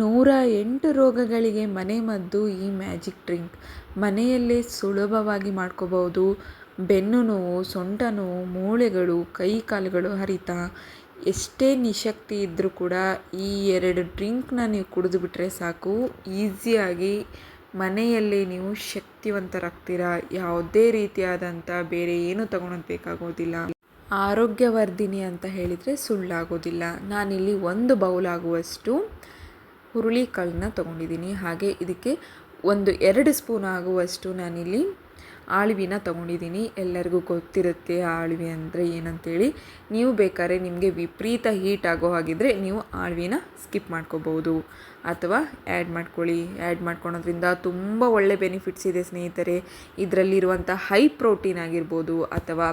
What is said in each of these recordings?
ನೂರ ಎಂಟು ರೋಗಗಳಿಗೆ ಮನೆಮದ್ದು ಈ ಮ್ಯಾಜಿಕ್ ಡ್ರಿಂಕ್. ಮನೆಯಲ್ಲೇ ಸುಲಭವಾಗಿ ಮಾಡ್ಕೋಬಹುದು. ಬೆನ್ನು ನೋವು, ಸೊಂಟ ನೋವು, ಮೂಳೆಗಳು, ಕೈ ಕಾಲುಗಳು ಹರಿತ. ಎಷ್ಟೇ ನಿಶಕ್ತಿ ಇದ್ದರೂ ಕೂಡ ಈ ಎರಡು ಡ್ರಿಂಕ್ನ ನೀವು ಕುಡಿದುಬಿಟ್ರೆ ಸಾಕು. ಈಸಿಯಾಗಿ ಮನೆಯಲ್ಲೇ ನೀವು ಶಕ್ತಿವಂತರಾಗ್ತೀರ? ಯಾವುದೇ ರೀತಿಯಾದಂಥ ಬೇರೆ ಏನು ತಗೊಳೋದು ಬೇಕಾಗೋದಿಲ್ಲ. ಆರೋಗ್ಯವರ್ಧಿನಿ ಅಂತ ಹೇಳಿದರೆ ಸುಳ್ಳಾಗೋದಿಲ್ಲ. ನಾನಿಲ್ಲಿ ಒಂದು ಬೌಲ್ ಆಗುವಷ್ಟು ಹುರುಳಿಕಾಳನ್ನ ತೊಗೊಂಡಿದ್ದೀನಿ. ಹಾಗೆ ಇದಕ್ಕೆ ಒಂದು ಎರಡು ಸ್ಪೂನ್ ಆಗುವಷ್ಟು ನಾನಿಲ್ಲಿ ಆಳ್ವಿನ ತೊಗೊಂಡಿದ್ದೀನಿ. ಎಲ್ಲರಿಗೂ ಗೊತ್ತಿರುತ್ತೆ ಆಳ್ವಿ ಅಂದರೆ ಏನಂತೇಳಿ. ನೀವು ಬೇಕಾದ್ರೆ ನಿಮಗೆ ವಿಪರೀತ ಹೀಟ್ ಆಗೋ ಹಾಗಿದ್ರೆ ನೀವು ಆಳ್ವಿನ ಸ್ಕಿಪ್ ಮಾಡ್ಕೋಬೋದು ಅಥವಾ ಆ್ಯಡ್ ಮಾಡ್ಕೊಳ್ಳಿ. ಆ್ಯಡ್ ಮಾಡ್ಕೊಳೋದ್ರಿಂದ ತುಂಬ ಒಳ್ಳೆ ಬೆನಿಫಿಟ್ಸ್ ಇದೆ ಸ್ನೇಹಿತರೆ. ಇದರಲ್ಲಿರುವಂಥ ಹೈ ಪ್ರೋಟೀನ್ ಆಗಿರ್ಬೋದು ಅಥವಾ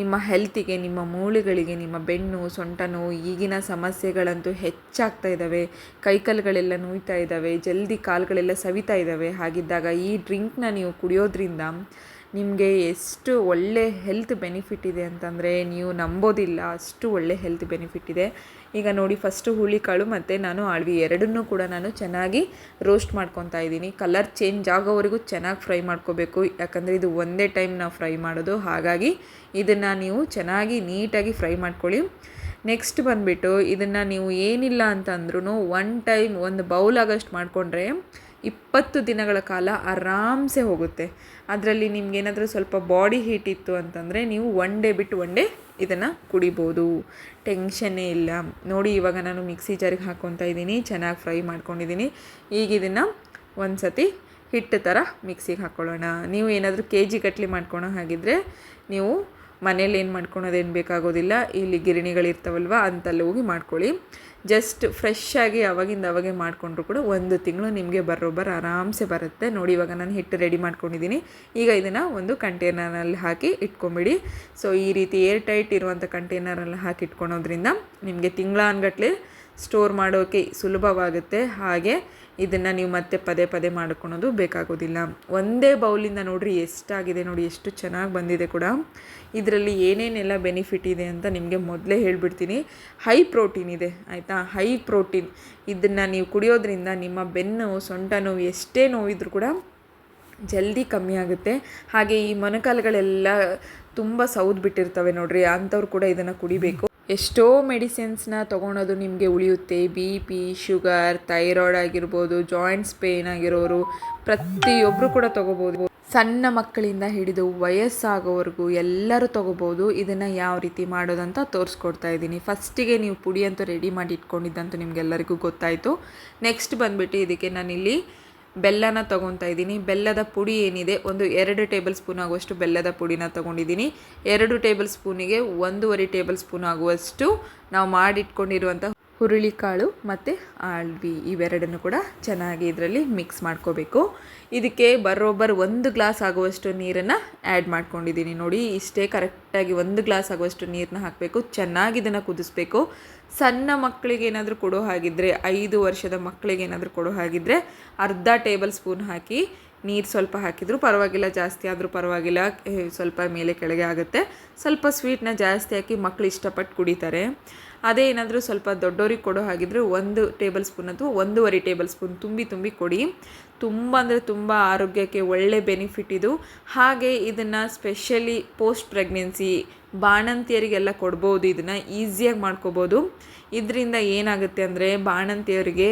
ನಿಮ್ಮ ಹೆಲ್ತಿಗೆ ನಿಮ್ಮ ಮೂಳೆಗಳಿಗೆ, ನಿಮ್ಮ ಬೆನ್ನು, ಸೊಂಟ ನೋವು, ಈಗಿನ ಸಮಸ್ಯೆಗಳಂತೂ ಹೆಚ್ಚಾಗ್ತಾ ಇದ್ದಾವೆ ಕೈಕಾಲುಗಳೆಲ್ಲ ನೋಯ್ತಾ ಇದ್ದಾವೆ ಜಲ್ದಿ ಕಾಲುಗಳೆಲ್ಲ ಸವಿತಾ ಇದ್ದಾವೆ ಹಾಗಿದ್ದಾಗ ಈ ಡ್ರಿಂಕ್ನ ನೀವು ಕುಡಿಯೋದ್ರಿಂದ ನಿಮಗೆ ಎಷ್ಟು ಒಳ್ಳೆ ಹೆಲ್ತ್ ಬೆನಿಫಿಟ್ ಇದೆ ಅಂತಂದರೆ ನೀವು ನಂಬೋದಿಲ್ಲ, ಅಷ್ಟು ಒಳ್ಳೆ ಹೆಲ್ತ್ ಬೆನಿಫಿಟ್ ಇದೆ. ಈಗ ನೋಡಿ ಫಸ್ಟು ಹುಳಿಕಾಳು ಮತ್ತು ನಾನು ಆಳ್ವಿ ಎರಡನ್ನೂ ಕೂಡ ನಾನು ಚೆನ್ನಾಗಿ ರೋಸ್ಟ್ ಮಾಡ್ಕೊತಾ ಇದ್ದೀನಿ. ಕಲರ್ ಚೇಂಜ್ ಆಗೋವರೆಗೂ ಚೆನ್ನಾಗಿ ಫ್ರೈ ಮಾಡ್ಕೋಬೇಕು. ಯಾಕಂದರೆ ಇದು ಒಂದೇ ಟೈಮ್ ನಾವು ಫ್ರೈ ಮಾಡೋದು. ಹಾಗಾಗಿ ಇದನ್ನು ನೀವು ಚೆನ್ನಾಗಿ ನೀಟಾಗಿ ಫ್ರೈ ಮಾಡ್ಕೊಳ್ಳಿ. ನೆಕ್ಸ್ಟ್ ಬಂದುಬಿಟ್ಟು ಇದನ್ನು ನೀವು ಏನಿಲ್ಲ ಅಂತಂದ್ರೂ ಒನ್ ಟೈಮ್ ಒಂದು ಬೌಲ್ ಆಗೋಷ್ಟು ಮಾಡಿಕೊಂಡ್ರೆ ಇಪ್ಪತ್ತು ದಿನಗಳ ಕಾಲ ಆರಾಮ್ಸೆ ಹೋಗುತ್ತೆ. ಅದರಲ್ಲಿ ನಿಮಗೇನಾದರೂ ಸ್ವಲ್ಪ ಬಾಡಿ ಹೀಟ್ ಇತ್ತು ಅಂತಂದರೆ ನೀವು ಒನ್ ಡೇ ಬಿಟ್ಟು ಒನ್ ಡೇ ಇದನ್ನು ಕುಡಿಬೋದು. ಟೆನ್ಷನ್ನೇ ಇಲ್ಲ. ನೋಡಿ, ಇವಾಗ ನಾನು ಮಿಕ್ಸಿ ಜಾರಿಗೆ ಹಾಕ್ಕೊತಾ ಇದ್ದೀನಿ. ಚೆನ್ನಾಗಿ ಫ್ರೈ ಮಾಡ್ಕೊಂಡಿದ್ದೀನಿ. ಈಗ ಇದನ್ನು ಒಂದು ಸತಿ ಹಿಟ್ಟು ಥರ ಮಿಕ್ಸಿಗೆ ಹಾಕ್ಕೊಳ್ಳೋಣ ನೀವು ಏನಾದರೂ ಕೆ ಜಿ ಗಟ್ಟಲೆ ಮಾಡ್ಕೊಳೋ ಹಾಗಿದ್ರೆ ನೀವು ಮನೇಲಿ ಏನು ಮಾಡ್ಕೊಳೋದೇನು ಬೇಕಾಗೋದಿಲ್ಲ. ಇಲ್ಲಿ ಗಿರಣಿಗಳಿರ್ತಾವಲ್ವ, ಅಂತಲ್ಲಿ ಹೋಗಿ ಮಾಡ್ಕೊಳ್ಳಿ. ಜಸ್ಟ್ ಫ್ರೆಶ್ ಆಗಿ ಅವಾಗಿಂದ ಅವಾಗೆ ಮಾಡಿಕೊಂಡ್ರು ಕೂಡ ಒಂದು ತಿಂಗಳು ನಿಮಗೆ ಬರೋಬ್ಬರ ಆರಾಮ್ಸೆ ಬರುತ್ತೆ. ನೋಡಿ, ಇವಾಗ ನಾನು ಹಿಟ್ಟು ರೆಡಿ ಮಾಡ್ಕೊಂಡಿದ್ದೀನಿ ಈಗ ಇದನ್ನು ಒಂದು ಕಂಟೈನರಲ್ಲಿ ಹಾಕಿ ಇಟ್ಕೊಂಬಿಡಿ. ಸೊ ಈ ರೀತಿ ಏರ್ ಟೈಟ್ ಇರುವಂಥ ಕಂಟೈನರಲ್ಲಿ ಹಾಕಿ ಇಟ್ಕೊಳೋದ್ರಿಂದ ನಿಮಗೆ ತಿಂಗಳಾನ್ಗಟ್ಲೆ ಸ್ಟೋರ್ ಮಾಡೋಕ್ಕೆ ಸುಲಭವಾಗುತ್ತೆ. ಹಾಗೆ ಇದನ್ನು ನೀವು ಮತ್ತೆ ಪದೇ ಪದೇ ಮಾಡ್ಕೊಳೋದು ಬೇಕಾಗೋದಿಲ್ಲ. ಒಂದೇ ಬೌಲಿಂದ ನೋಡಿರಿ ಎಷ್ಟಾಗಿದೆ ನೋಡಿ, ಎಷ್ಟು ಚೆನ್ನಾಗಿ ಬಂದಿದೆ ಕೂಡ. ಇದರಲ್ಲಿ ಏನೇನೆಲ್ಲ ಬೆನಿಫಿಟ್ ಇದೆ ಅಂತ ನಿಮಗೆ ಮೊದಲೇ ಹೇಳಿಬಿಡ್ತೀನಿ. ಹೈ ಪ್ರೋಟೀನ್ ಇದೆ, ಆಯಿತಾ? ಹೈ ಪ್ರೋಟೀನ್ ಇದನ್ನು ನೀವು ಕುಡಿಯೋದ್ರಿಂದ ನಿಮ್ಮ ಬೆನ್ನು, ಸೊಂಟ ನೋವು ಎಷ್ಟೇ ನೋವಿದ್ರೂ ಕೂಡ ಜಲ್ದಿ ಕಮ್ಮಿ ಆಗುತ್ತೆ. ಹಾಗೆ ಈ ಮೊಣಕಾಲುಗಳೆಲ್ಲ ತುಂಬ ಸೌದು ಬಿಟ್ಟಿರ್ತವೆ ನೋಡ್ರಿ, ಅಂಥವ್ರು ಕೂಡ ಇದನ್ನು ಕುಡಿಬೇಕು. ಎಷ್ಟೋ ಮೆಡಿಸಿನ್ಸ್ನ ತೊಗೊಳೋದು ನಿಮಗೆ ಉಳಿಯುತ್ತೆ. ಬಿ ಪಿ, ಶುಗರ್, ಥೈರಾಯ್ಡ್ ಆಗಿರ್ಬೋದು, ಜಾಯಿಂಟ್ಸ್ ಪೇಯ್ನ್ ಆಗಿರೋರು ಪ್ರತಿಯೊಬ್ಬರು ಕೂಡ ತೊಗೋಬೋದು. ಸಣ್ಣ ಮಕ್ಕಳಿಂದ ಹಿಡಿದು ವಯಸ್ಸಾಗೋವರೆಗೂ ಎಲ್ಲರೂ ತೊಗೋಬೋದು. ಇದನ್ನು ಯಾವ ರೀತಿ ಮಾಡೋದಂತ ತೋರಿಸ್ಕೊಡ್ತಾ ಇದ್ದೀನಿ. ಫಸ್ಟಿಗೆ ನೀವು ಪುಡಿ ಅಂತೂ ರೆಡಿ ಮಾಡಿ ಇಟ್ಕೊಂಡಿದ್ದಂತೂ ನಿಮಗೆಲ್ಲರಿಗೂ ಗೊತ್ತಾಯಿತು. ನೆಕ್ಸ್ಟ್ ಬಂದುಬಿಟ್ಟು ಇದಕ್ಕೆ ನಾನಿಲ್ಲಿ ಬೆಲ್ಲನ ತೊಗೊತಾ ಇದ್ದೀನಿ. ಬೆಲ್ಲದ ಪುಡಿ ಏನಿದೆ? ಒಂದು ಎರಡು ಟೇಬಲ್ ಸ್ಪೂನ್ ಆಗುವಷ್ಟು ಬೆಲ್ಲದ ಪುಡಿನ ತೊಗೊಂಡಿದ್ದೀನಿ. ಎರಡು ಟೇಬಲ್ ಸ್ಪೂನಿಗೆ ಒಂದೂವರೆ ಟೇಬಲ್ ಸ್ಪೂನ್ ಆಗುವಷ್ಟು ನಾವು ಮಾಡಿಟ್ಕೊಂಡಿರುವಂಥ ಹುರುಳಿಕಾಳು ಮತ್ತು ಆಳ್ವಿ ಇವೆರಡನ್ನು ಕೂಡ ಚೆನ್ನಾಗಿ ಇದರಲ್ಲಿ ಮಿಕ್ಸ್ ಮಾಡ್ಕೋಬೇಕು. ಇದಕ್ಕೆ ಬರೋಬ್ಬರ್ ಒಂದು ಗ್ಲಾಸ್ ಆಗುವಷ್ಟು ನೀರನ್ನು ಆ್ಯಡ್ ಮಾಡ್ಕೊಂಡಿದ್ದೀನಿ. ನೋಡಿ, ಇಷ್ಟೇ ಕರೆಕ್ಟಾಗಿ ಒಂದು ಗ್ಲಾಸ್ ಆಗುವಷ್ಟು ನೀರನ್ನ ಹಾಕಬೇಕು. ಚೆನ್ನಾಗಿ ಇದನ್ನು ಕುದಿಸ್ಬೇಕು. ಸಣ್ಣ ಮಕ್ಕಳಿಗೆ ಏನಾದರೂ ಕೊಡೋ ಹಾಗಿದ್ದರೆ ಐದು ವರ್ಷದ ಮಕ್ಕಳಿಗೆ ಏನಾದರೂ ಕೊಡೋ ಹಾಗಿದ್ದರೆ ಅರ್ಧ ಟೇಬಲ್ ಸ್ಪೂನ್ ಹಾಕಿ ನೀರು ಸ್ವಲ್ಪ ಹಾಕಿದರೂ ಪರವಾಗಿಲ್ಲ, ಜಾಸ್ತಿ ಆದರೂ ಪರವಾಗಿಲ್ಲ ಸ್ವಲ್ಪ ಮೇಲೆ ಕೆಳಗೆ ಆಗುತ್ತೆ. ಸ್ವಲ್ಪ ಸ್ವೀಟ್ನ ಜಾಸ್ತಿ ಹಾಕಿ ಮಕ್ಕಳು ಇಷ್ಟಪಟ್ಟು ಕುಡಿತಾರೆ. ಅದೇ ಏನಾದರೂ ಸ್ವಲ್ಪ ದೊಡ್ಡವ್ರಿಗೆ ಕೊಡೋ ಹಾಗಿದ್ರೆ ಒಂದು ಟೇಬಲ್ ಸ್ಪೂನ್ ಅಥವಾ ಒಂದೂವರೆ ಟೇಬಲ್ ಸ್ಪೂನ್ ತುಂಬಿ ತುಂಬಿ ಕೊಡಿ. ತುಂಬ ಅಂದರೆ ತುಂಬ ಆರೋಗ್ಯಕ್ಕೆ ಒಳ್ಳೆ ಬೆನಿಫಿಟ್ ಇದು. ಹಾಗೆ ಇದನ್ನು ಸ್ಪೆಷಲಿ ಪೋಸ್ಟ್ ಪ್ರೆಗ್ನೆನ್ಸಿ ಬಾಣಂತಿಯರಿಗೆಲ್ಲ ಕೊಡ್ಬೋದು, ಇದನ್ನು ಈಸಿಯಾಗಿ ಮಾಡ್ಕೋಬೋದು. ಇದರಿಂದ ಏನಾಗುತ್ತೆ ಅಂದರೆ ಬಾಣಂತಿಯರಿಗೆ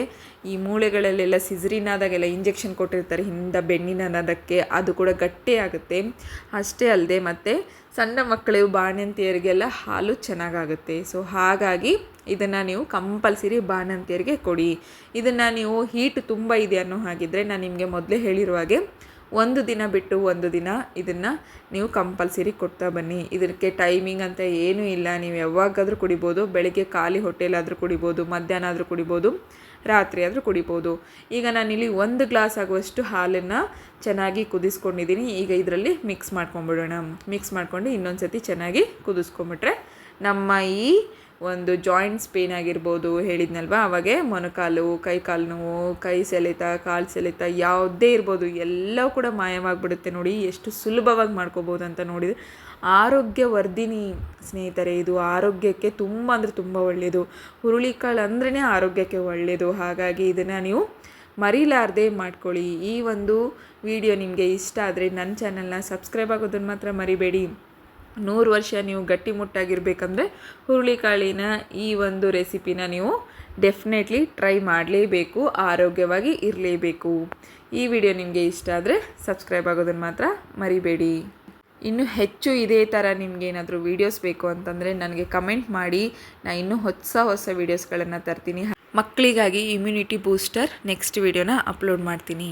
ಈ ಮೂಳೆಗಳಲ್ಲೆಲ್ಲ ಸಿಝರಿನ್ ಆದಾಗೆಲ್ಲ ಇಂಜೆಕ್ಷನ್ ಕೊಟ್ಟಿರ್ತಾರೆ, ಹಿಂದ ಬೆಣ್ಣಿನ ಅನ್ನೋದಕ್ಕೆ ಅದು ಕೂಡ ಗಟ್ಟಿ ಆಗುತ್ತೆ. ಅಷ್ಟೇ ಅಲ್ಲದೆ ಮತ್ತು ಸಣ್ಣ ಮಕ್ಕಳು ಬಾಣಂತಿಯರಿಗೆಲ್ಲ ಹಾಲು ಚೆನ್ನಾಗಾಗುತ್ತೆ. ಸೊ ಹಾಗಾಗಿ ಇದನ್ನು ನೀವು ಕಂಪಲ್ಸರಿ ಬಾಣಂತಿಯರಿಗೆ ಕೊಡಿ. ಇದನ್ನು ನೀವು ಹೀಟ್ ತುಂಬ ಇದೆ ಅನ್ನೋ ಹಾಗಿದ್ದರೆ ನಾನು ನಿಮಗೆ ಮೊದಲೇ ಹೇಳಿರುವ ಹಾಗೆ ಒಂದು ದಿನ ಬಿಟ್ಟು ಒಂದು ದಿನ ಇದನ್ನು ನೀವು ಕಂಪಲ್ಸರಿ ಕೊಡ್ತಾ ಬನ್ನಿ. ಇದಕ್ಕೆ ಟೈಮಿಂಗ್ ಅಂತ ಏನೂ ಇಲ್ಲ. ನೀವು ಯಾವಾಗಾದರೂ ಕುಡಿಬೋದು, ಬೆಳಗ್ಗೆ ಖಾಲಿ ಹೊಟ್ಟೆಲಾದರೂ ಕುಡಿಬೋದು, ಮಧ್ಯಾಹ್ನ ಆದರೂ ಕುಡಿಬೋದು, ರಾತ್ರಿ ಆದರೂ ಕುಡಿಬೋದು. ಈಗ ನಾನಿಲ್ಲಿ ಒಂದು ಗ್ಲಾಸ್ ಆಗುವಷ್ಟು ಹಾಲನ್ನು ಚೆನ್ನಾಗಿ ಕುದಿಸ್ಕೊಂಡಿದ್ದೀನಿ ಈಗ ಇದರಲ್ಲಿ ಮಿಕ್ಸ್ ಮಾಡ್ಕೊಂಬಿಡೋಣ. ಮಿಕ್ಸ್ ಮಾಡ್ಕೊಂಡು ಇನ್ನೊಂದು ಸತಿ ಚೆನ್ನಾಗಿ ಕುದಿಸ್ಕೊಂಬಿಟ್ರೆ ನಮ್ಮ ಈ ಒಂದು ಜಾಯಿಂಟ್ಸ್ ಪೇನ್ ಆಗಿರ್ಬೋದು ಹೇಳಿದ್ನಲ್ವ? ಅವಾಗೆ ಮೊಣಕಾಲು ಕೈ ಕಾಲು ನೋವು, ಕೈ ಸೆಳೆತ, ಕಾಲು ಸೆಳೆತ ಯಾವುದೇ ಇರ್ಬೋದು ಎಲ್ಲವೂ ಕೂಡ ಮಾಯವಾಗಿಬಿಡುತ್ತೆ ನೋಡಿ. ಎಷ್ಟು ಸುಲಭವಾಗಿ ಮಾಡ್ಕೋಬೋದು ಅಂತ ನೋಡಿದರೆ. ಆರೋಗ್ಯವರ್ಧಿನಿ ಸ್ನೇಹಿತರೆ, ಇದು ಆರೋಗ್ಯಕ್ಕೆ ತುಂಬ ಅಂದರೆ ತುಂಬ ಒಳ್ಳೆಯದು ಹುರುಳಿಕಾಳು ಅಂದ್ರೇ ಆರೋಗ್ಯಕ್ಕೆ ಒಳ್ಳೆಯದು ಹಾಗಾಗಿ ಇದನ್ನು ನೀವು ಮರೀಲಾರ್ದೆ ಮಾಡ್ಕೊಳ್ಳಿ. ಈ ಒಂದು ವಿಡಿಯೋ ನಿಮಗೆ ಇಷ್ಟ ಆದರೆ ನನ್ನ ಚಾನಲ್ನ ಸಬ್ಸ್ಕ್ರೈಬ್ ಆಗೋದನ್ನು ಮಾತ್ರ ಮರಿಬೇಡಿ. ನೂರು ವರ್ಷ ನೀವು ಗಟ್ಟಿಮುಟ್ಟಾಗಿರ್ಬೇಕಂದ್ರೆ ಹುರುಳಿಕಾಳಿನ ಈ ಒಂದು ರೆಸಿಪಿನ ನೀವು ಡೆಫಿನೆಟ್ಲಿ ಟ್ರೈ ಮಾಡಲೇಬೇಕು, ಆರೋಗ್ಯವಾಗಿ ಇರಲೇಬೇಕು. ಈ ವಿಡಿಯೋ ನಿಮಗೆ ಇಷ್ಟ ಆದರೆ ಸಬ್ಸ್ಕ್ರೈಬ್ ಆಗೋದನ್ನು ಮಾತ್ರ ಮರಿಬೇಡಿ. ಇನ್ನು ಹೆಚ್ಚು ಇದೇ ಥರ ನಿಮ್ಗೆ ಏನಾದರೂ ವೀಡಿಯೋಸ್ ಬೇಕು ಅಂತಂದರೆ ನನಗೆ ಕಮೆಂಟ್ ಮಾಡಿ. ನಾನು ಇನ್ನೂ ಹೊಸ ಹೊಸ ವೀಡಿಯೋಸ್ಗಳನ್ನು ತರ್ತೀನಿ. ಮಕ್ಕಳಿಗಾಗಿ ಇಮ್ಯುನಿಟಿ ಬೂಸ್ಟರ್ ನೆಕ್ಸ್ಟ್ ವೀಡಿಯೋನ ಅಪ್ಲೋಡ್ ಮಾಡ್ತೀನಿ.